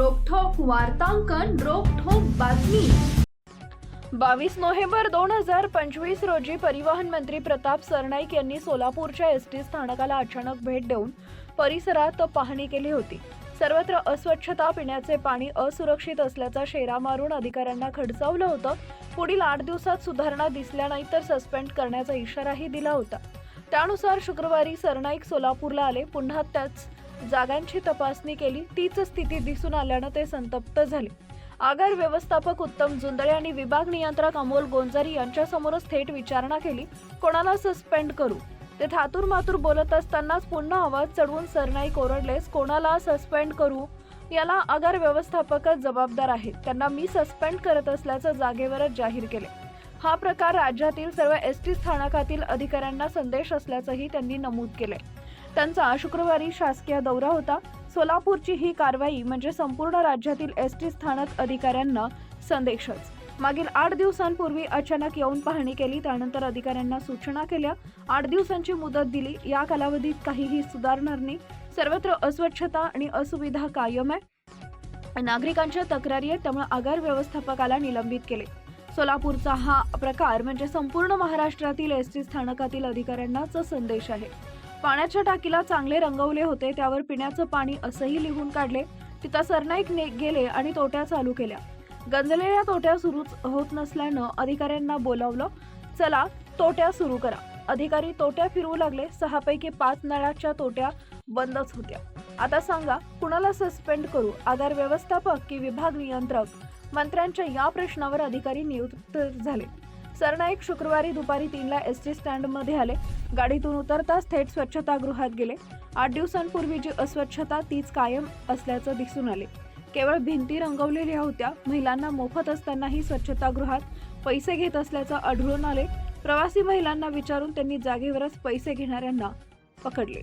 वार्तांकन रोखोक बातमी. बावीस नोव्हेंबर दोन हजार पंचवीस रोजी परिवहन मंत्री प्रताप सरनाईक यांनी सोलापूरच्या एस टी स्थानकाला अचानक भेट देऊन परिसरात पाहणी केली होती. सर्वत्र अस्वच्छता पिण्याचे पाणी असुरक्षित असल्याचा शेरा मारून अधिकाऱ्यांना खडसावलं होतं. पुढील आठ दिवसात सुधारणा दिसल्या नाही तर सस्पेंड करण्याचा इशाराही दिला होता. त्यानुसार शुक्रवारी सरनाईक सोलापूरला आले. पुन्हा त्याच जागांची तपासणी केली तीच स्थिती दिसून आल्यानं ते संतप्त झाले. आगार व्यवस्थापक उत्तम जुंदळे आणि विभाग नियंत्रक अमोल गोंजारी यांच्यासमोरच थेट विचारणा केली कोणाला सस्पेंड करू? ते थातूर मातूर बोलत असतानाच पुन्हा आवाज चढवून सरनाईक ओरडलेस कोणाला सस्पेंड करू? याला आगार व्यवस्थापकच जबाबदार आहेत त्यांना मी सस्पेंड करत असल्याचं जागेवरच जाहीर केले. हा प्रकार राज्यातील सर्व एस टी स्थानकातील अधिकाऱ्यांना संदेश असल्याचंही त्यांनी नमूद केलंय. त्यांचा शुक्रवारी शासकीय दौरा होता. सोलापूरची ही कारवाई म्हणजे संपूर्ण राज्यातील एस टी स्थानक अधिकाऱ्यांना संदेशच. मागील आठ दिवसांपूर्वी अचानक येऊन पाहणी केली त्यानंतर अधिकाऱ्यांना सूचना केल्या. आठ दिवसांची मुदत दिली. या कालावधीत काहीही सुधारणार नाही. सर्वत्र अस्वच्छता आणि असुविधा कायम आहे. नागरिकांच्या तक्रारी आहेत त्यामुळे आगार व्यवस्थापकाला निलंबित केले. सोलापूरचा हा प्रकार म्हणजे संपूर्ण महाराष्ट्रातील एस टी स्थानकातील अधिकाऱ्यांनाच संदेश आहे. पाण्याच्या टाकीला चांगले रंगवले होते त्यावर पिण्याचं पाणी असंही लिहून काढले. तिथं सरनाईक ने गेले आणि तोट्या चालू केल्या. गंजलेल्या तोट्या सुरूच होत नसल्यानं अधिकाऱ्यांना बोलावलं चला तोट्या सुरू करा. अधिकारी तोट्या फिरवू लागले. सहापैकी पाच नळाच्या तोट्या बंदच होत्या. आता सांगा कुणाला सस्पेंड करू? आधार व्यवस्थापक की विभाग नियंत्रक? मंत्र्यांच्या या प्रश्नावर अधिकारी नियुक्त झाले. सरनाईक शुक्रवारी दुपारी तीनला एस टी स्टँडमध्ये आले. गाडीतून उतरताच थेट स्वच्छतागृहात गेले. आठ दिवसांपूर्वी जी अस्वच्छता तीच कायम असल्याचं दिसून आले. केवळ भिंती रंगवलेल्या होत्या. महिलांना मोफत असतानाही स्वच्छतागृहात पैसे घेत असल्याचं आढळून आले. प्रवासी महिलांना विचारून त्यांनी जागेवरच पैसे घेणाऱ्यांना पकडले.